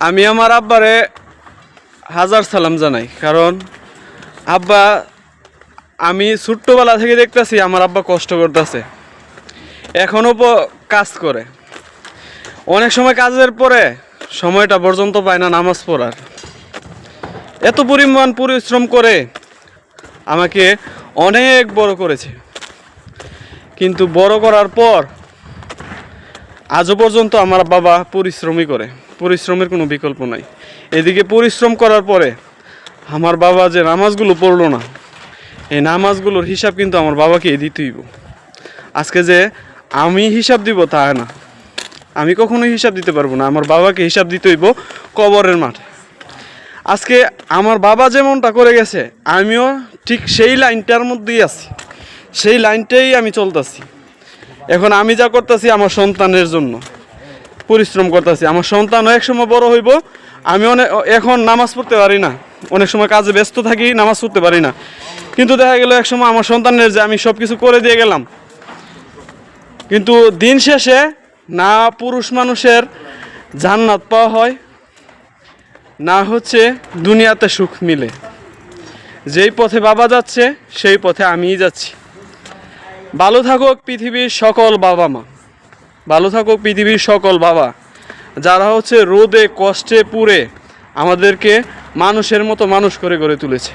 আমি আমার আব্বারে হাজার সালাম জানাই, কারণ আব্বা, আমি ছোট্টবেলা থেকে দেখতেছি আমার আব্বা কষ্ট করতেছে। এখনও কাজ করে। অনেক সময় কাজের পরে সময়টা পর্যন্ত পায় না নামাজ পড়ার। এত পরিমাণ পরিশ্রম করে আমাকে অনেক বড় করেছে। কিন্তু বড় করার পর আজও পর্যন্ত আমার বাবা পরিশ্রমই করে। পরিশ্রমের কোনো বিকল্প নাই। এদিকে পরিশ্রম করার পরে আমার বাবা যে নামাজগুলো পড়ল না, এই নামাজগুলোর হিসাব কিন্তু আমার বাবাকে দিতেইব আজকে যে আমি হিসাব দিব তা না। আমি কখনোই হিসাব দিতে পারব না, আমার বাবাকে হিসাব দিতে হইব কবরের মাঠে। আজকে আমার বাবা যেমনটা করে গেছে, আমিও ঠিক সেই লাইনটার মধ্যেই আছি। সেই লাইনটাই আমি চলতেছি। এখন আমি যা করতেছি আমার সন্তানের জন্য। পরিশ্রম করতেছি। আমার সন্তানও এক সময় বড় হইব, আমি অনেক এখন নামাজ পড়তে পারি না। অনেক সময় কাজে ব্যস্ত থাকি, নামাজ পড়তে পারি না। কিন্তু দেখা গেল এক সময় আমার সন্তানের যে আমি সব কিছু করে দিয়ে গেলাম। কিন্তু দিন শেষে না পুরুষ মানুষের জান্নাত পাওয়া হয়, না হচ্ছে দুনিয়াতে সুখ মিলে। যেই পথে বাবা যাচ্ছে, সেই পথে আমিই যাচ্ছি। ভালো থাকুক পৃথিবীর সকল বাবা মা ভালো থাকো পৃথিবীর সকল বাবা। যারা হচ্ছে রোদে, কষ্টে, পুড়ে আমাদেরকে মানুষের মতো মানুষ করে গড়ে তুলেছে।